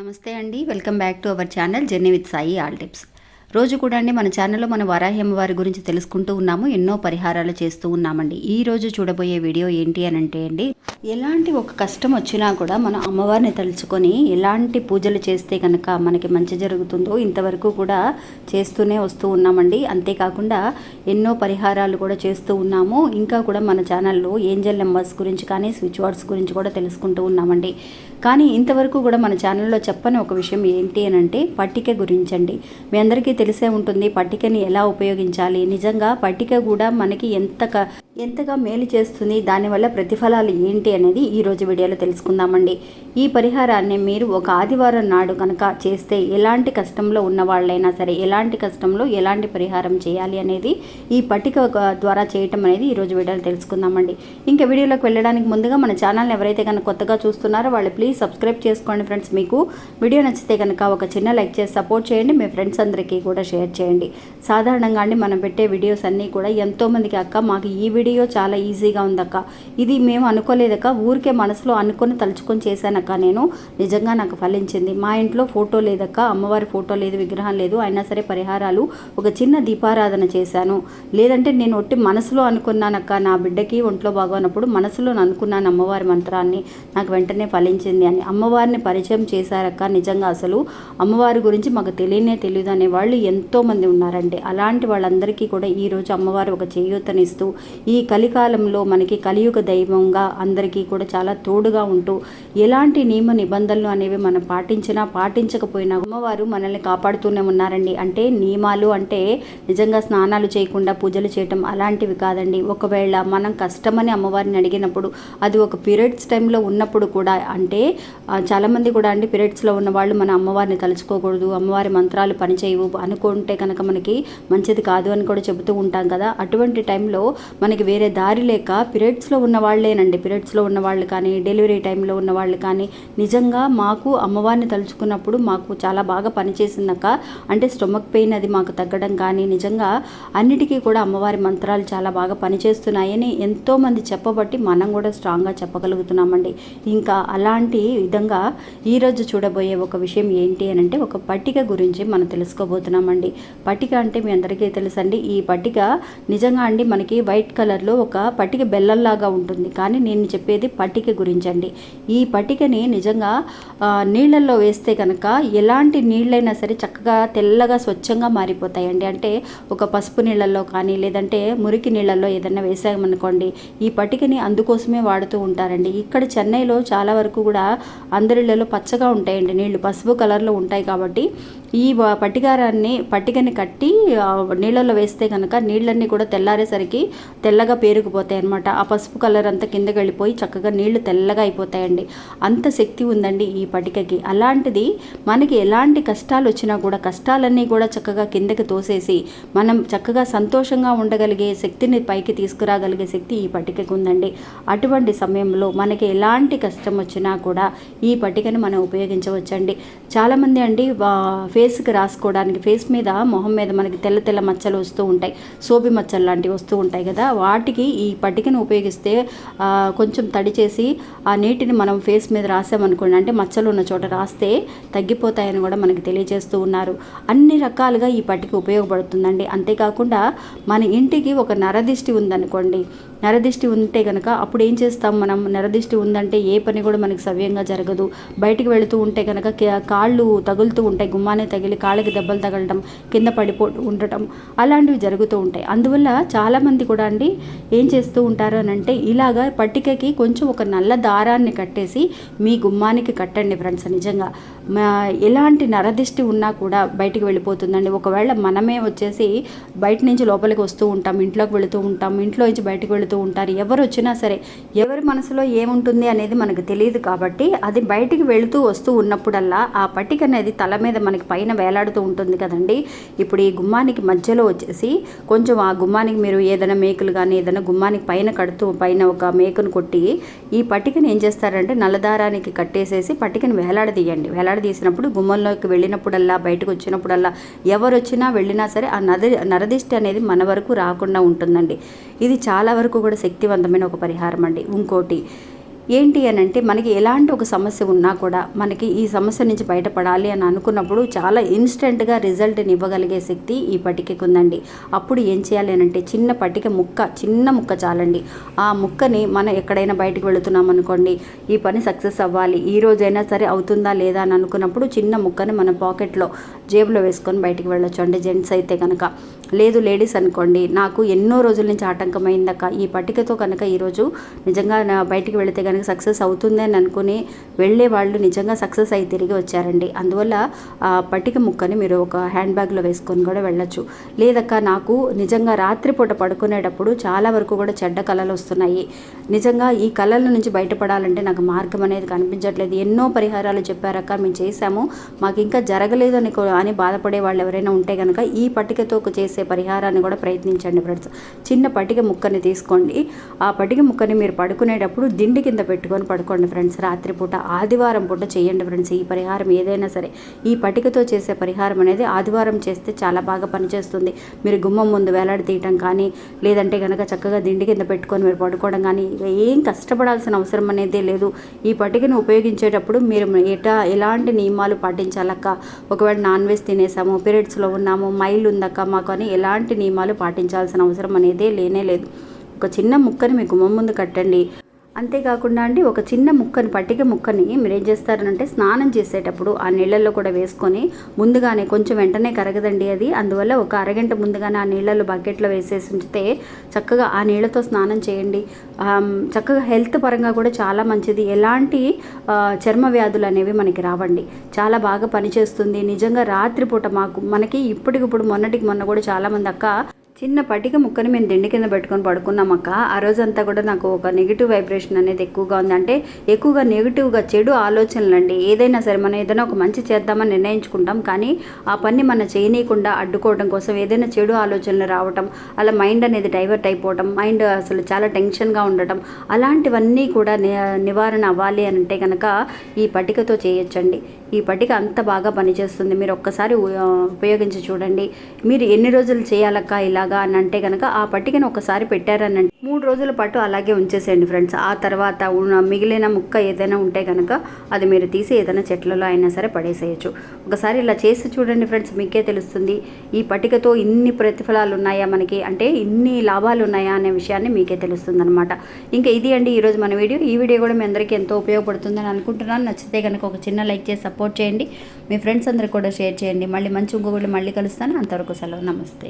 నమస్తే అండి. Welcome back to our channel journey with Sai all tips. రోజు కూడా అండి మన ఛానల్లో మన వరాహి వారి గురించి తెలుసుకుంటూ ఉన్నాము ఎన్నో పరిహారాలు చేస్తూ ఉన్నామండి. ఈ రోజు చూడబోయే వీడియో ఏంటి అని అంటే అండి ఎలాంటి ఒక కష్టం వచ్చినా కూడా మనం అమ్మవారిని తలుచుకొని ఎలాంటి పూజలు చేస్తే కనుక మనకి మంచి జరుగుతుందో ఇంతవరకు కూడా చేస్తూనే వస్తూ ఉన్నామండి. అంతేకాకుండా ఎన్నో పరిహారాలు కూడా చేస్తూ ఉన్నాము. ఇంకా కూడా మన ఛానల్లో ఏంజల్ నెంబర్స్ గురించి కానీ స్విచ్ వర్డ్స్ గురించి కూడా తెలుసుకుంటూ ఉన్నామండి. కానీ ఇంతవరకు కూడా మన ఛానల్లో చెప్పని ఒక విషయం ఏంటి అని అంటే పట్టిక గురించండి. మీ అందరికీ తెలిసే ఉంటుంది పట్టికని ఎలా ఉపయోగించాలి? నిజంగా పట్టిక కూడా మనకి ఎంత క- ఎంతగా మేలు చేస్తుంది దానివల్ల ప్రతిఫలాలు ఏంటి అనేది ఈ రోజు వీడియోలో తెలుసుకుందామండి. ఈ పరిహారాన్ని మీరు ఒక ఆదివారం నాడు కనుక చేస్తే ఎలాంటి కష్టంలో ఉన్న వాళ్ళైనా సరే ఎలాంటి కష్టంలో ఎలాంటి పరిహారం చేయాలి అనేది ఈ పట్టిక ద్వారా చేయటం అనేది ఈ రోజు వీడియోలో తెలుసుకుందామండి. ఇంకా వీడియోలోకి వెళ్ళడానికి ముందుగా మన ఛానల్ని ఎవరైతే కనుక కొత్తగా చూస్తున్నారో వాళ్ళు ప్లీజ్ సబ్స్క్రైబ్ చేసుకోండి ఫ్రెండ్స్. మీకు వీడియో నచ్చితే కనుక ఒక చిన్న లైక్ చేసి సపోర్ట్ చేయండి మీ ఫ్రెండ్స్ అందరికీ కూడా షేర్ చేయండి. సాధారణంగా అండి మనం పెట్టే వీడియోస్ అన్నీ కూడా ఎంతోమందికి అక్క మాకు ఈ వీడియో వీడియో చాలా ఈజీగా ఉందక్క. ఇది మేము అనుకోలేదక్క. ఊరికే మనసులో అనుకొని తలుచుకొని చేశానక్క నేను. నిజంగా నాకు ఫలించింది. మా ఇంట్లో ఫోటో లేదక్క. అమ్మవారి ఫోటో లేదు విగ్రహం లేదు. అయినా సరే పరిహారాలు ఒక చిన్న దీపారాధన చేశాను. లేదంటే నేను ఒట్టి మనసులో అనుకున్నానక్క. నా బిడ్డకి ఒంట్లో బాగోనప్పుడు మనసులో అనుకున్నాను అమ్మవారి మంత్రాన్ని. నాకు వెంటనే ఫలించింది అని. అమ్మవారిని పరిచయం చేశారక్క నిజంగా అసలు. అమ్మవారి గురించి మాకు తెలియనే తెలియదు అనే వాళ్ళు ఎంతోమంది ఉన్నారండి అలాంటి వాళ్ళందరికీ కూడా ఈరోజు అమ్మవారు ఒక చేయూతనిస్తూ ఈ ఈ కలికాలంలో మనకి కలియుగ దైవంగా అందరికీ కూడా చాలా తోడుగా ఉంటూ ఎలాంటి నియమ నిబంధనలు అనేవి మనం పాటించినా పాటించకపోయినా అమ్మవారు మనల్ని కాపాడుతూనే ఉన్నారండి. అంటే నియమాలు అంటే నిజంగా స్నానాలు చేయకుండా పూజలు చేయటం అలాంటివి కాదండి. ఒకవేళ మనం కష్టమని అమ్మవారిని అడిగినప్పుడు అది ఒక పీరియడ్స్ టైంలో ఉన్నప్పుడు కూడా అంటే చాలామంది కూడా అండి పీరియడ్స్లో ఉన్న వాళ్ళు మన అమ్మవారిని తలుచుకోకూడదు అమ్మవారి మంత్రాలు పనిచేయవు అనుకుంటే కనుక మనకి మంచిది కాదు అని కూడా చెబుతూ ఉంటాం కదా. అటువంటి టైంలో మనకి వేరే దారి లేక పీరియడ్స్లో ఉన్న వాళ్ళేనండి పీరియడ్స్లో ఉన్న వాళ్ళు కానీ డెలివరీ టైంలో ఉన్న వాళ్ళు కానీ నిజంగా మాకు అమ్మవారిని తలుచుకున్నప్పుడు మాకు చాలా బాగా పనిచేసిందక్క. అంటే స్టొమక్ పెయిన్ అది మాకు తగ్గడం కానీ నిజంగా అన్నిటికీ కూడా అమ్మవారి మంత్రాలు చాలా బాగా పనిచేస్తున్నాయని ఎంతోమంది చెప్పబట్టి మనం కూడా స్ట్రాంగ్గా చెప్పగలుగుతున్నామండి. ఇంకా అలాంటి విధంగా ఈరోజు చూడబోయే ఒక విషయం ఏంటి అని అంటే ఒక పట్టిక గురించి మనం తెలుసుకోబోతున్నామండి. పట్టిక అంటే మీ అందరికీ తెలుసండి. ఈ పట్టిక నిజంగా అండి మనకి వైట్ కలర్ కలర్లో ఒక పట్టిక బెల్లంలాగా ఉంటుంది. కానీ నేను చెప్పేది పట్టిక గురించి అండి ఈ పట్టికని నిజంగా నీళ్ళల్లో వేస్తే కనుక ఎలాంటి నీళ్ళైనా సరే చక్కగా తెల్లగా స్వచ్ఛంగా మారిపోతాయండి. అంటే ఒక పసుపు నీళ్ళల్లో కానీ లేదంటే మురికి నీళ్ళల్లో ఏదైనా వేసామనుకోండి ఈ పటికని అందుకోసమే వాడుతూ ఉంటారండి. ఇక్కడ చెన్నైలో చాలా వరకు కూడా అందరిళ్ళలో పచ్చగా ఉంటాయండి నీళ్ళు. పసుపు కలర్లో ఉంటాయి కాబట్టి ఈ పట్టికారాన్ని పట్టికని కట్టి నీళ్ళల్లో వేస్తే కనుక నీళ్ళన్నీ కూడా తెల్లారేసరికి తెల్లగా పేరుకుపోతాయి అనమాట ఆ పసుపు కలర్ అంతా కిందకి వెళ్ళిపోయి చక్కగా నీళ్ళు తెల్లగా అయిపోతాయండి. అంత శక్తి ఉందండి ఈ పటికకి అలాంటిది మనకి ఎలాంటి కష్టాలు వచ్చినా కూడా కష్టాలన్నీ కూడా చక్కగా కిందకి తోసేసి మనం చక్కగా సంతోషంగా ఉండగలిగే శక్తిని పైకి తీసుకురాగలిగే శక్తి ఈ పట్టికకు ఉందండి. అటువంటి సమయంలో మనకి ఎలాంటి కష్టం వచ్చినా కూడా ఈ పట్టికను మనం ఉపయోగించవచ్చండి. చాలామంది అండి వా- ఫేస్కి రాసుకోవడానికి ఫేస్ మీద మొహం మీద మనకి తెల్ల తెల్ల మచ్చలు వస్తూ ఉంటాయి. సోపి మచ్చలు లాంటివి వస్తూ ఉంటాయి కదా. వాటికి ఈ పట్టికను ఉపయోగిస్తే కొంచెం తడి చేసి ఆ నీటిని మనం ఫేస్ మీద రాసామనుకోండి అంటే మచ్చలు ఉన్న చోట రాస్తే తగ్గిపోతాయని కూడా మనకి తెలియజేస్తూ ఉన్నారు. అన్ని రకాలుగా ఈ పట్టిక ఉపయోగపడుతుందండి. అంతేకాకుండా మన ఇంటికి ఒక నరదిష్టి ఉందనుకోండి నరదిష్టి ఉంటే కనుక అప్పుడు ఏం చేస్తాం మనం? నరదిష్టి ఉందంటే ఏ పని కూడా మనకి సవ్యంగా జరగదు. బయటికి వెళుతూ ఉంటే కనుక కాళ్ళు తగులుతూ ఉంటాయి. గుమ్మానే తగిలి కాళ్ళకి దెబ్బలు తగలటం కింద పడిపో ఉండటం అలాంటివి జరుగుతూ ఉంటాయి. అందువల్ల చాలామంది కూడా అండి ఏం చేస్తూ ఉంటారు అని అంటే ఇలాగా పట్టికకి కొంచెం ఒక నల్ల దారాన్ని కట్టేసి మీ గుమ్మానికి కట్టండి ఫ్రెండ్స్ నిజంగా. మా- ఎలాంటి నరదిష్టి ఉన్నా కూడా బయటికి వెళ్ళిపోతుందండి. ఒకవేళ మనమే వచ్చేసి బయట నుంచి లోపలికి వస్తూ ఉంటాం ఇంట్లోకి వెళుతూ ఉంటాం ఇంట్లో నుంచి బయటకు వెళుతూ ఉంటారు. ఎవరు వచ్చినా సరే ఎవరి మనసులో ఏముంటుంది అనేది మనకు తెలియదు కాబట్టి అది బయటికి వెళుతూ వస్తూ ఉన్నప్పుడల్లా ఆ పట్టిక అనేది తల మీద మనకి పైన వేలాడుతూ ఉంటుంది కదండి. ఇప్పుడు ఈ గుమ్మానికి మధ్యలో వచ్చేసి కొంచెం ఆ గుమ్మానికి మీరు ఏదైనా మేకులు కానీ ఏదైనా గుమ్మానికి పైన కడుతూ పైన ఒక మేకును కొట్టి ఈ పట్టికను ఏం చేస్తారంటే నల్లదారానికి కట్టేసేసి పట్టికను వేలాడదీయండి. వేలాడదీసినప్పుడు గుమ్మంలోకి వెళ్ళినప్పుడల్లా బయటకు వచ్చినప్పుడల్లా ఎవరు వచ్చినా వెళ్ళినా సరే ఆ నది నరదిష్టి అనేది మన వరకు రాకుండా ఉంటుందండి. ఇది చాలా వరకు కూడా శక్తివంతమైన ఒక పరిహారం అండి ఇంకోటి ఏంటి అని అంటే మనకి ఎలాంటి ఒక సమస్య ఉన్నా కూడా మనకి ఈ సమస్య నుంచి బయటపడాలి అని అనుకున్నప్పుడు చాలా ఇన్స్టెంట్గా రిజల్ట్ని ఇవ్వగలిగే శక్తి ఈ పటికకు ఉందండి అప్పుడు ఏం చేయాలి అని అంటే చిన్న పటిక ముక్క చిన్న ముక్క చాలండి. ఆ ముక్కని మనం ఎక్కడైనా బయటకు వెళుతున్నాం అనుకోండి ఈ పని సక్సెస్ అవ్వాలి ఈ రోజైనా సరే అవుతుందా లేదా అని అనుకున్నప్పుడు చిన్న ముక్కని మన పాకెట్లో జేబులో వేసుకొని బయటికి వెళ్ళొచ్చు అంటే జెంట్స్ అయితే కనుక లేదు లేడీస్ అనుకోండి నాకు ఎన్నో రోజుల నుంచి ఆటంకమైందక్క. ఈ పట్టికతో కనుక ఈరోజు నిజంగా నా బయటికి వెళితే కనుక సక్సెస్ అవుతుంది అని అనుకుని వెళ్ళే వాళ్ళు నిజంగా సక్సెస్ అయి తిరిగి వచ్చారండి. అందువల్ల ఆ పట్టిక ముక్కని మీరు ఒక హ్యాండ్ బ్యాగ్లో వేసుకొని కూడా వెళ్ళొచ్చు. లేదక్క నాకు నిజంగా రాత్రిపూట పడుకునేటప్పుడు చాలా వరకు కూడా చెడ్డ కళలు వస్తున్నాయి. నిజంగా ఈ కళల నుంచి బయటపడాలంటే నాకు మార్గం అనేది కనిపించట్లేదు. ఎన్నో పరిహారాలు చెప్పారక్క మేము చేశాము. మాకు ఇంకా జరగలేదు అని అని బాధపడే వాళ్ళు ఎవరైనా ఉంటే కనుక ఈ పట్టికతో చేసి పరిహారాన్ని కూడా ప్రయత్నించండి ఫ్రెండ్స్. చిన్న పటిక ముక్కని తీసుకోండి. ఆ పటిక ముక్కని మీరు పడుకునేటప్పుడు దిండి కింద పెట్టుకొని పడుకోండి ఫ్రెండ్స్. రాత్రిపూట ఆదివారం పూట చేయండి ఫ్రెండ్స్ ఈ పరిహారం ఏదైనా సరే. ఈ పటికతో చేసే పరిహారం అనేది ఆదివారం చేస్తే చాలా బాగా పనిచేస్తుంది. మీరు గుమ్మం ముందు వేలాడి తీయటం కానీ లేదంటే కనుక చక్కగా దిండి కింద పెట్టుకొని మీరు పడుకోవడం కానీ ఏం కష్టపడాల్సిన అవసరం అనేది లేదు. ఈ పటికను ఉపయోగించేటప్పుడు మీరు ఎటా ఎలాంటి నియమాలు పాటించాలక్క? ఒకవేళ నాన్ వెజ్ తినేసాము పీరియడ్స్లో ఉన్నాము మైల్ ఉందక్క మాకు అని ఎలాంటి నియమాలు పాటించాల్సిన అవసరం అనేదే లేనే లేదు. ఒక చిన్న ముక్కని మీ గుమ్మం ముందు కట్టండి. అంతేకాకుండా అండి ఒక చిన్న ముక్కని పట్టిక ముక్కని మీరు ఏం చేస్తారనంటే స్నానం చేసేటప్పుడు ఆ నీళ్ళల్లో కూడా వేసుకొని ముందుగానే కొంచెం వెంటనే కరగదండి అది. అందువల్ల ఒక అరగంట ముందుగానే ఆ నీళ్ళల్లో బకెట్లో వేసేసి ఉంచితే చక్కగా ఆ నీళ్ళతో స్నానం చేయండి. చక్కగా హెల్త్ పరంగా కూడా చాలా మంచిది. ఎలాంటి చర్మ వ్యాధులు అనేవి మనకి రావండి. చాలా బాగా పనిచేస్తుంది. నిజంగా రాత్రిపూట మాకు మనకి ఇప్పటికిప్పుడు మొన్నటికి మొన్న కూడా చాలామంది అక్క చిన్న పటిక ముక్కని మేము దిండి కింద పెట్టుకొని పడుకున్నామక్క ఆ రోజంతా కూడా నాకు ఒక నెగిటివ్ వైబ్రేషన్ అనేది ఎక్కువగా ఉంది. అంటే ఎక్కువగా నెగిటివ్గా చెడు ఆలోచనలు అండి ఏదైనా సరే మనం ఏదైనా ఒక మంచి చేద్దామని నిర్ణయించుకుంటాం. కానీ ఆ పని మనం చేయనీయకుండా అడ్డుకోవడం కోసం ఏదైనా చెడు ఆలోచనలు రావటం అలా మైండ్ అనేది డైవర్ట్ అయిపోవటం మైండ్ అసలు చాలా టెన్షన్గా ఉండటం అలాంటివన్నీ కూడా ని- నివారణ అవ్వాలి అని అంటే కనుక ఈ పటికతో చేయొచ్చండి. ఈ పట్టిక అంత బాగా పనిచేస్తుంది. మీరు ఒక్కసారి ఉపయోగించి చూడండి. మీరు ఎన్ని రోజులు చేయాలక్క ఇలాగా అని అంటే కనుక ఆ పట్టికను ఒకసారి పెట్టారని మూడు రోజుల పాటు అలాగే ఉంచేసేయండి ఫ్రెండ్స్. ఆ తర్వాత మిగిలిన ముక్క ఏదైనా ఉంటే కనుక అది మీరు తీసి ఏదైనా చెట్లలో అయినా సరే పడేసేయచ్చు. ఒకసారి ఇలా చేసి చూడండి ఫ్రెండ్స్ మీకే తెలుస్తుంది. ఈ పట్టికతో ఇన్ని ప్రతిఫలాలు ఉన్నాయా మనకి? అంటే ఇన్ని లాభాలు ఉన్నాయా అనే విషయాన్ని మీకే తెలుస్తుంది అనమాట ఇంకా ఇది అండి ఈరోజు మన వీడియో. ఈ వీడియో కూడా మీ అందరికీ ఎంతో ఉపయోగపడుతుందని అనుకుంటున్నాను. నచ్చితే కనుక ఒక చిన్న లైక్ చేసి సపోర్ట్ చేయండి. మీ ఫ్రెండ్స్ అందరికి కూడా షేర్ చేయండి. మళ్ళీ మంచి ఇంకొకటి మళ్ళీ కలుస్తాను. అంతవరకు సెలవు. నమస్తే.